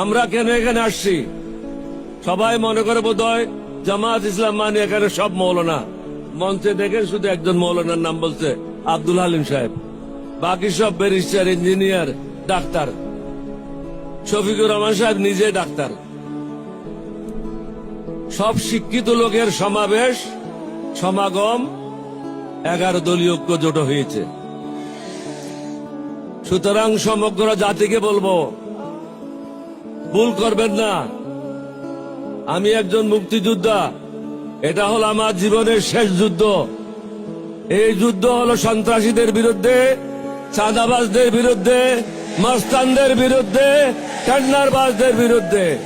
আমরা কেন এখানে আসছি? সবাই মনে করে বোধ জামাত ইসলাম মানে এখানে সব মৌলানা। মঞ্চে দেখেন শুধু একজন মৌলানার নাম বলছে আব্দুল হালিম সাহেব। বাকি সব ব্যারিস্টার, ইঞ্জিনিয়ার, ডাক্তার। শফিকুর রহমান সাহেব নিজে ডাক্তার। সব শিক্ষিত লোকের সমাবেশ, সমাগম এগারো দলীয় ঐক্য জোট হয়েছে। সুতরাং সমগ্র জাতিকে বলব ভুল করবেন না। আমি একজন মুক্তিযোদ্ধা। এটা হলো আমার জীবনের শেষ যুদ্ধ। এই যুদ্ধ হলো সন্ত্রাসীদের বিরুদ্ধে, চাঁদাবাজদের বিরুদ্ধে, মাস্তানদের বিরুদ্ধে, টেন্ডারবাজদের বিরুদ্ধে।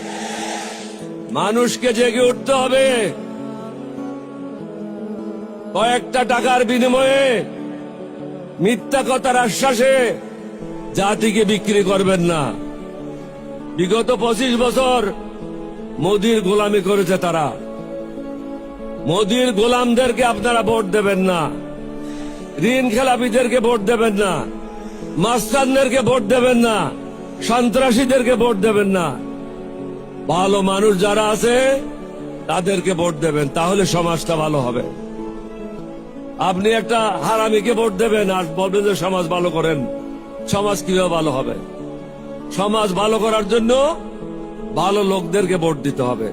মানুষকে জেগে উঠতে হবে। কয়েকটা টাকার বিনিময়ে মিথ্যা কথার আশ্বাসে জাতিকে বিক্রি করবেন না। বিগত পঁচিশ বছর মোদির গোলামি করেছে তারা। মোদির গোলামদেরকে আপনারা ভোট দেবেন না। ঋণ খেলাপিদেরকে ভোট দেবেন না। মাস্তানদেরকে ভোট দেবেন না। সন্ত্রাসীদেরকে ভোট দেবেন না। ভালো মানুষ যারা আছে, তাদেরকে ভোট দেবেন, তাহলে সমাজটা ভালো হবে। আপনি একটা হারামিকে ভোট দেবেন আর বলবেন যে সমাজ ভালো করেন। সমাজ কীভাবে ভালো হবে? সমাজ ভালো করার জন্য ভালো লোকদেরকে ভোট দিতে হবে।